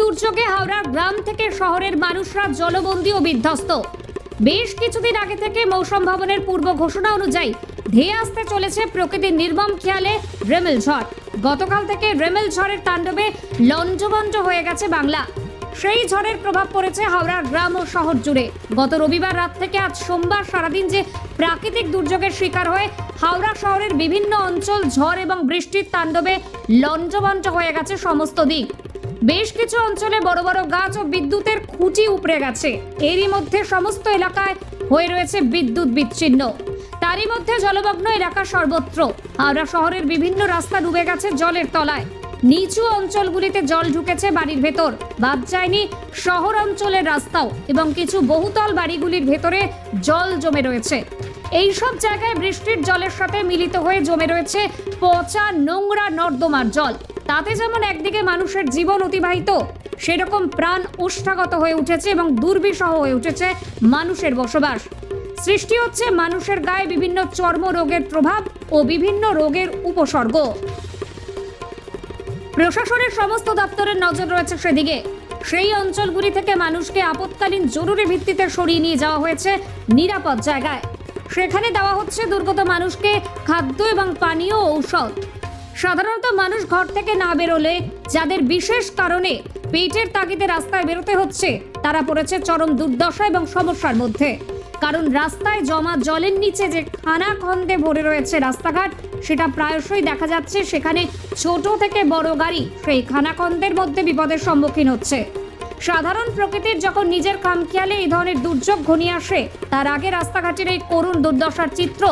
দুর্যোগে হাওড়ার গ্রাম থেকে শহরের মানুষরা জলবন্দী ও বিধ্বস্ত। বেশ কিছুদিন আগে থেকে মৌসুম ভবনের পূর্ব ঘোষণা অনুযায়ী ধেয়ে আসতে চলেছে প্রকৃতির নির্মম খেয়ালে রেমেল ঝড়। গতকাল থেকে রেমেল ঝড়ের তাণ্ডবে লঞ্চবঞ্চ হয়ে গেছে বাংলা। সেই ঝড়ের প্রভাব পড়েছে হাওড়ার গ্রাম ও শহর জুড়ে। গত রবিবার রাত থেকে আজ সোমবার সারাদিন যে প্রাকৃতিক দুর্যোগের শিকার হয়ে হাওড়া শহরের বিভিন্ন অঞ্চল ঝড় এবং বৃষ্টির তাণ্ডবে লঞ্চবঞ্চ হয়ে গেছে সমস্ত দিক। বেশ কিছু অঞ্চলে বড় বড় গাছ ও বিদ্যুতের খুঁটি উপড়ে গেছে। এরই মধ্যে সমস্ত এলাকায় হয়ে রয়েছে বিদ্যুৎ বিচ্ছিন্ন। তারই মধ্যে জলমগ্ন এলাকা সর্বত্র। হাওড়া শহরের বিভিন্ন রাস্তা ডুবে গেছে জলের তলায়। নিচু অঞ্চলগুলিতে জল ঢুকেছে বাড়ির ভেতর। বাদ যায়নি শহর অঞ্চলের রাস্তাও এবং কিছু বহুতল বাড়িগুলির ভেতরে জল জমে রয়েছে। এই সব জায়গায় বৃষ্টির জলের সাথে মিলিত হয়ে জমে রয়েছে পচা নোংরা নর্দমার জল। তাতে যেমন একদিকে মানুষের জীবন অতিবাহিত, সেরকম প্রাণ ওষ্ঠাগত হয়ে উঠেছে এবং দুর্বিষহ হয়ে উঠেছে মানুষের বসবাস। সৃষ্টি হচ্ছে মানুষের গায়ে বিভিন্ন চর্ম রোগের প্রভাব ও বিভিন্ন রোগের উপসর্গ। প্রশাসনের সমস্ত দপ্তরের নজর রয়েছে সেদিকে। সেই অঞ্চলগুলি থেকে মানুষকে আপৎকালীন জরুরি ভিত্তিতে সরিয়ে নিয়ে যাওয়া হয়েছে নিরাপদ জায়গায়। সেখানে দেওয়া হচ্ছে দুর্গত মানুষকে খাদ্য এবং পানীয় ঔষধ। সাধারণত মানুষ ঘর থেকে না বেরোলে, যাদের বিশেষ কারণে পেটের তাগিদে রাস্তায় বেরোতে হচ্ছে, তারা পড়েছে চরম দুর্দশা এবং সমস্যার মধ্যে। কারণ রাস্তায় জমা জলের নিচে যে খানা খন্দে ভরে রয়েছে রাস্তাঘাট, সেটা প্রায়শই দেখা যাচ্ছে সেখানে ছোট থেকে বড় গাড়ি সেই খানাখন্দের মধ্যে বিপদের সম্মুখীন হচ্ছে। সাধারণ প্রকৃতির যখন নিজের খামখেয়ালে এই ধরনের দুর্যোগ ঘনিয়ে আসে, তার আগে রাস্তাঘাটের এই করুণ দুর্দশার চিত্র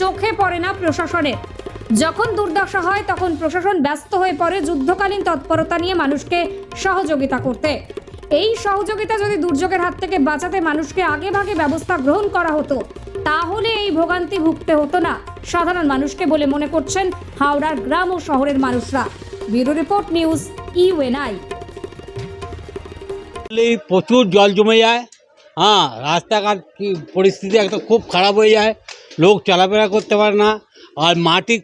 চোখে পড়ে না প্রশাসনের। যখন দুর্দশা হয়, তখন প্রশাসন ব্যস্ত হয়ে পড়ে যুদ্ধকালীন তৎপরতা নিয়ে মানুষকে সহযোগিতা করতে। এই সহযোগিতা যদি দুর্যোগের হাত থেকে বাঁচাতে মানুষকে আগে ভাগে ব্যবস্থা গ্রহণ করা হতো, তাহলে এই ভোগান্তি ভুগতে হতো না, সাধারণ মানুষকে বলে মনে করছেন হাওড়ার গ্রাম ও শহরের মানুষরা। ব্যুরো রিপোর্ট নিউজ ইউএনআই প্রচুর জল জমে যায়। হ্যাঁ রাস্তাঘাট পরিস্থিতি একটা খুব খারাপ হয়ে যায়। লোক চলাফেরা করতে পারে না। আর মাটি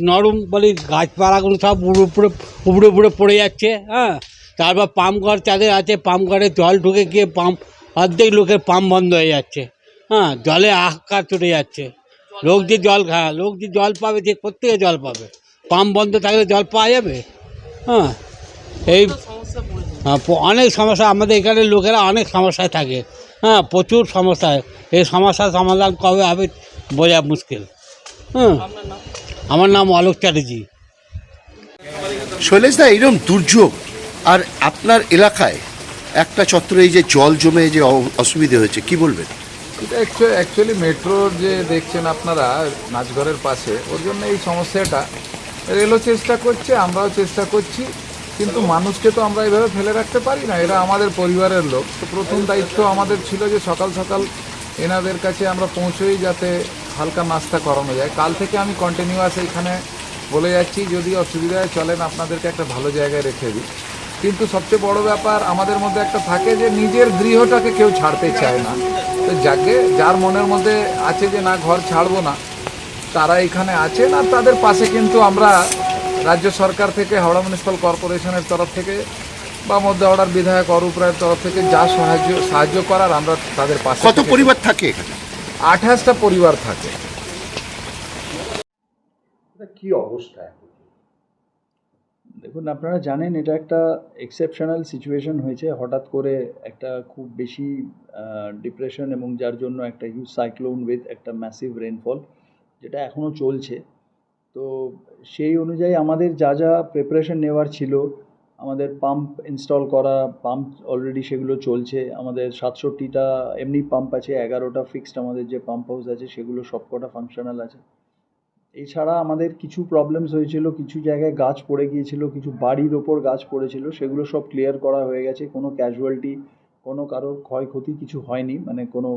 নরম বলে গাছপালাগুলো সব উপরে উপরে উপরে উপরে পড়ে যাচ্ছে হ্যাঁ? তারপর পাম্প ঘর যাদের আছে পাম্প ঘরে জল ঢুকে গিয়ে পাম্প অর্ধেক লোকের পাম্প বন্ধ হয়ে যাচ্ছে হ্যাঁ? জলে আহাকার চটে যাচ্ছে। লোক যে জল খায় লোক যে জল পাবে যে প্রত্যেকে জল পাবে? পাম্প বন্ধ থাকলে জল পাওয়া যাবে? হ্যাঁ? এই হ্যাঁ অনেক সমস্যা আমাদের এখানে লোকেরা অনেক সমস্যায় থাকে হ্যাঁ? প্রচুর সমস্যা এই সমস্যার সমাধান কবে হবে, বোঝা মুশকিল। হ্যাঁ আমার নাম আলোক চ্যাটার্জি। শৈলেশদা এইরকম দুর্যোগ আর আপনার এলাকায় একটা চত্বরে এই যে জল জমে যে অ- অসুবিধে হয়েছে কি বলবেন? এটা অ্যাকচুয়ালি মেট্রোর যে দেখছেন আপনারা নাচঘরের পাশে ওর জন্য এই সমস্যাটা। রেলও চেষ্টা করছে আমরাও চেষ্টা করছি কিন্তু মানুষকে তো আমরা এইভাবে ফেলে রাখতে পারি না। এরা আমাদের পরিবারের লোক। তো প্রথম দায়িত্ব আমাদের ছিল যে সকাল সকাল এনাদের কাছে আমরা পৌঁছোই যাতে হালকা নাস্তা করানো যায়। কাল থেকে আমি কন্টিনিউয়াস এইখানে বলে যাচ্ছি, যদি অসুবিধায় চলেন, আপনাদেরকে একটা ভালো জায়গায় রেখে দিই। কিন্তু সবচেয়ে বড় ব্যাপার, আমাদের মধ্যে একটা থাকে যে, নিজের গৃহটাকে কেউ ছাড়তে চায় না। তো যাকে, যার মনের মধ্যে আছে যে, না, ঘর ছাড়বো না। তারা এখানে আছেন আর তাদের পাশে কিন্তু আমরা রাজ্য সরকার থেকে, হাওড়া মিউনিসিপ্যাল কর্পোরেশনের তরফ থেকে বা মধ্যে অর্ডার বিধায়ক অরূপ রায়ের তরফ থেকে যা সাহায্য সাহায্য করার আমরা তাদের পাশে কত পরিবার থাকে। আঠাশটা পরিবার থাকে। কি অবস্থা দেখুন আপনারা জানেন এটা একটা এক্সেপশনাল সিচুয়েশন হয়েছে। হঠাৎ করে একটা খুব বেশি ডিপ্রেশন এবং যার জন্য একটা হিউজ সাইক্লোন উইথ একটা ম্যাসিভ রেনফল যেটা এখনও চলছে। তো সেই অনুযায়ী আমাদের যা যা প্রিপারেশন নেওয়ার ছিল আমাদের পাম্প ইনস্টল করা পাম্প অলরেডি সেগুলো চলছে। আমাদের সাতষট্টিটা এমনি পাম্প আছে, এগারোটা ফিক্সড আমাদের যে পাম্প হাউস আছে, সেগুলো সবকটা ফাংশনাল আছে। এছাড়া আমাদের কিছু প্রবলেমস হয়েছিল, কিছু জায়গায় গাছ পড়ে গিয়েছিল, কিছু বাড়ির ওপর গাছ পড়েছিল, সেগুলো সব ক্লিয়ার করা হয়ে গেছে। কোনো ক্যাজুয়ালিটি কোনো কারোর ক্ষয়ক্ষতি কিছু হয়নি মানে কোনো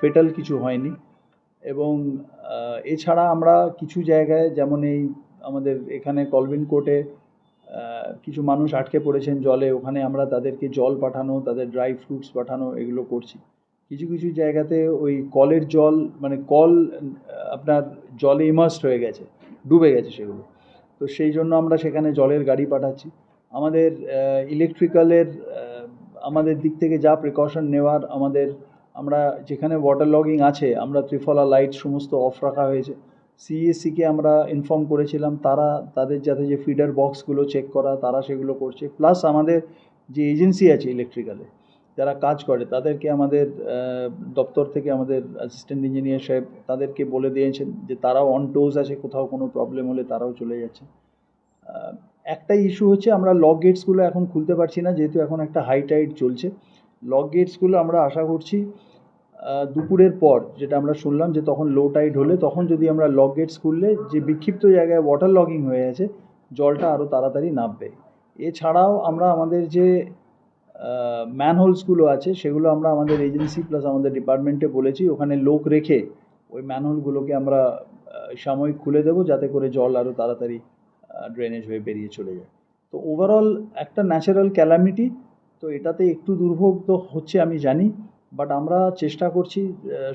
ফেটাল কিছু হয়নি। এবং এছাড়া আমরা কিছু জায়গায়, যেমন এই আমাদের এখানে কলভিন কোর্টে কিছু মানুষ আটকে পড়েছেন জলে, ওখানে আমরা তাদেরকে জল পাঠানো, তাদের ড্রাই ফ্রুটস পাঠানো, এগুলো করছি। কিছু কিছু জায়গাতে ওই কলের জল মানে কল আপনার জলে ইমার্সড হয়ে গেছে, ডুবে গেছে সেগুলো। তো সেই জন্য আমরা সেখানে জলের গাড়ি পাঠাচ্ছি। আমাদের ইলেকট্রিক্যালের আমাদের দিক থেকে যা প্রিকশন নেওয়ার, আমাদের, আমরা যেখানে ওয়াটার লগিং আছে, আমরা ত্রিফলা লাইট সমস্ত অফ রাখা হয়েছে। সিএসসিকে আমরা ইনফর্ম করেছিলাম, তারা তাদের যাতে যে ফিডার বক্সগুলো চেক করা, তারা সেগুলো করছে। প্লাস আমাদের যে এজেন্সি আছে ইলেকট্রিক্যালে যারা কাজ করে, তাদেরকে আমাদের দপ্তর থেকে আমাদের অ্যাসিস্ট্যান্ট ইঞ্জিনিয়ার সাহেব তাদেরকে বলে দিয়েছেন যে তারাও অন টোজ আছে, কোথাও কোনো প্রবলেম হলে তারাও চলে যাচ্ছে। একটাই ইস্যু হচ্ছে আমরা লক গেটসগুলো এখন খুলতে পারছি না, যেহেতু এখন একটা হাই টাইট চলছে। লক গেটসগুলো আমরা আশা করছি দুপুরের পর, যেটা আমরা শুনলাম যে তখন লো টাইড হলে, তখন যদি আমরা লক গেটস খুললে, যে বিক্ষিপ্ত জায়গায় ওয়াটার লগিং হয়ে আছে, জলটা আরও তাড়াতাড়ি নামবে। এছাড়াও আমরা আমাদের যে ম্যানহোলসগুলো আছে, সেগুলো আমরা আমাদের এজেন্সি প্লাস আমাদের ডিপার্টমেন্টে বলেছি, ওখানে লোক রেখে ওই ম্যানহোলগুলোকে আমরা সাময়িক খুলে দেবো, যাতে করে জল আরও তাড়াতাড়ি ড্রেনেজ হয়ে বেরিয়ে চলে যায়। তো ওভারঅল একটা ন্যাচারাল ক্যালামিটি তো এটাতে একটু দুর্ভোগ তো হচ্ছে আমি জানি। বাট আমরা চেষ্টা করছি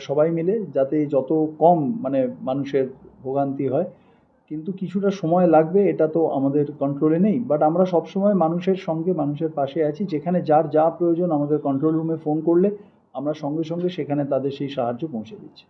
সবাই মিলে যাতে যত কম মানে মানুষের ভোগান্তি হয়, কিন্তু কিছুটা সময় লাগবে, এটা তো আমাদের কন্ট্রোলে নেই। বাট আমরা সবসময় মানুষের সঙ্গে, মানুষের পাশে আছি, যেখানে যার যা প্রয়োজন আমাদের কন্ট্রোল রুমে ফোন করলে আমরা সঙ্গে সঙ্গে সেখানে তাদের সেই সাহায্য পৌঁছে দিচ্ছি।